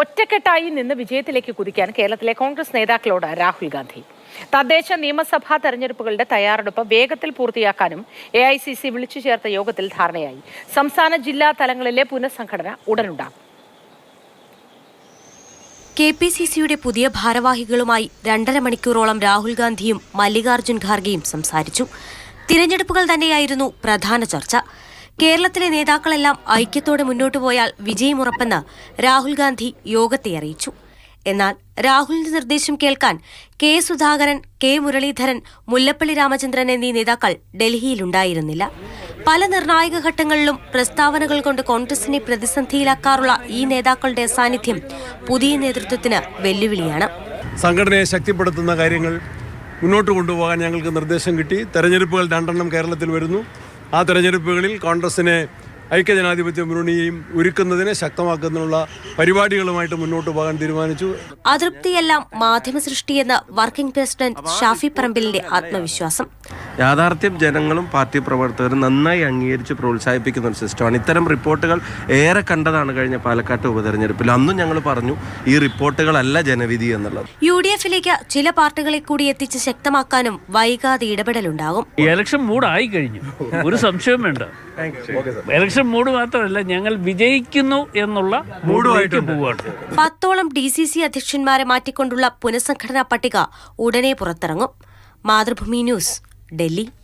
ഒറ്റക്കെട്ടായി നിന്ന് വിജയത്തിലേക്ക് കുതിക്കാൻ കേരളത്തിലെ കോൺഗ്രസ് നേതാക്കളോട് രാഹുൽ ഗാന്ധി. തദ്ദേശ നിയമസഭാ തെരഞ്ഞെടുപ്പുകളുടെ തയ്യാറെടുപ്പ് വേഗത്തിൽ പൂർത്തിയാക്കാനും എ ഐ സി സി വിളിച്ചു ചേർത്ത യോഗത്തിൽ ധാരണയായി. സംസ്ഥാന ജില്ലാ തലങ്ങളിലെ പുനഃസംഘടന ഉടനുണ്ടാകും. കെ പി സി സിയുടെ പുതിയ ഭാരവാഹികളുമായി രണ്ടര മണിക്കൂറോളം രാഹുൽ ഗാന്ധിയും മല്ലികാർജുൻ ഖാർഗെയും സംസാരിച്ചു. തിരഞ്ഞെടുപ്പുകൾ തന്നെയായിരുന്നു പ്രധാന ചർച്ച. കേരളത്തിലെ നേതാക്കളെല്ലാം ഐക്യത്തോടെ മുന്നോട്ടു പോയാൽ വിജയമുറപ്പെന്ന് രാഹുൽ ഗാന്ധി യോഗത്തെ അറിയിച്ചു. എന്നാൽ രാഹുലിന്റെ നിർദ്ദേശം കേൾക്കാൻ കെ സുധാകരൻ കെ മുരളീധരൻ മുല്ലപ്പള്ളി രാമചന്ദ്രൻ എന്നീ നേതാക്കൾ ഡൽഹിയിലുണ്ടായിരുന്നില്ല. പല നിർണായക ഘട്ടങ്ങളിലും പ്രസ്താവനകൾ കൊണ്ട് കോൺഗ്രസിനെ പ്രതിസന്ധിയിലാക്കാറുള്ള ഈ നേതാക്കളുടെ സാന്നിധ്യം പുതിയ നേതൃത്വത്തിന് വെല്ലുവിളിയാണ്. സംഘടനയെ ശക്തിപ്പെടുത്തുന്ന കാര്യങ്ങൾ മുന്നോട്ട് കൊണ്ടുപോകാൻ ഞങ്ങൾക്ക് നിർദ്ദേശം കിട്ടി. തെരഞ്ഞെടുപ്പുകൾ രണ്ടെണ്ണം കേരളത്തിൽ വരുന്നു. ആ തെരഞ്ഞെടുപ്പുകളിൽ കോൺഗ്രസിനെ ഐക്യജനാധിപത്യ മുന്നണിയെയും ഒരുക്കുന്നതിനെ ശക്തമാക്കുന്നതിനുള്ള പരിപാടികളുമായിട്ട് മുന്നോട്ട് പോകാൻ തീരുമാനിച്ചു. അതൃപ്തിയെല്ലാം മാധ്യമ സൃഷ്ടിയെന്ന് വർക്കിംഗ് പ്രസിഡന്റ് ഷാഫി പറമ്പിലിന്റെ ആത്മവിശ്വാസം. യാഥാർത്ഥ്യം ജനങ്ങളും പാർട്ടി പ്രവർത്തകരും നന്നായി അംഗീകരിച്ച് പ്രോത്സാഹിപ്പിക്കുന്ന ഒരു സിസ്റ്റമാണ് ഇത്തരം റിപ്പോർട്ടുകൾ ഏറെ കണ്ടതാണ് കഴിഞ്ഞ പാലക്കാട്ട് ഉപതെരഞ്ഞെടുപ്പിൽ. അന്നും ഞങ്ങൾ പറഞ്ഞു ഈ റിപ്പോർട്ടുകളല്ല ജനവിധി എന്നുള്ളത്. യു ഡി എഫിലേക്ക് ചില പാർട്ടികളെ കൂടി എത്തിച്ച് ശക്തമാക്കാനും വൈകാതെ ഇടപെടലുണ്ടാകും. ഇലക്ഷൻ ഇലക്ഷൻ മൂടായി കഴിഞ്ഞു ഒരു സംശയം വേണ്ട. ഇലക്ഷൻ മൂഡ് മാത്രമല്ല ഞങ്ങൾ വിജയിക്കുന്നു എന്നുള്ള മൂഡുമായിട്ട് പോവുകയാണ് പത്തോളം ഡി സി സി അധ്യക്ഷന്മാരെ മാറ്റിക്കൊണ്ടുള്ള പുനഃസംഘടനാ പട്ടിക ഉടനെ പുറത്തിറങ്ങും. മാതൃഭൂമി ന്യൂസ്. ഡൽഹി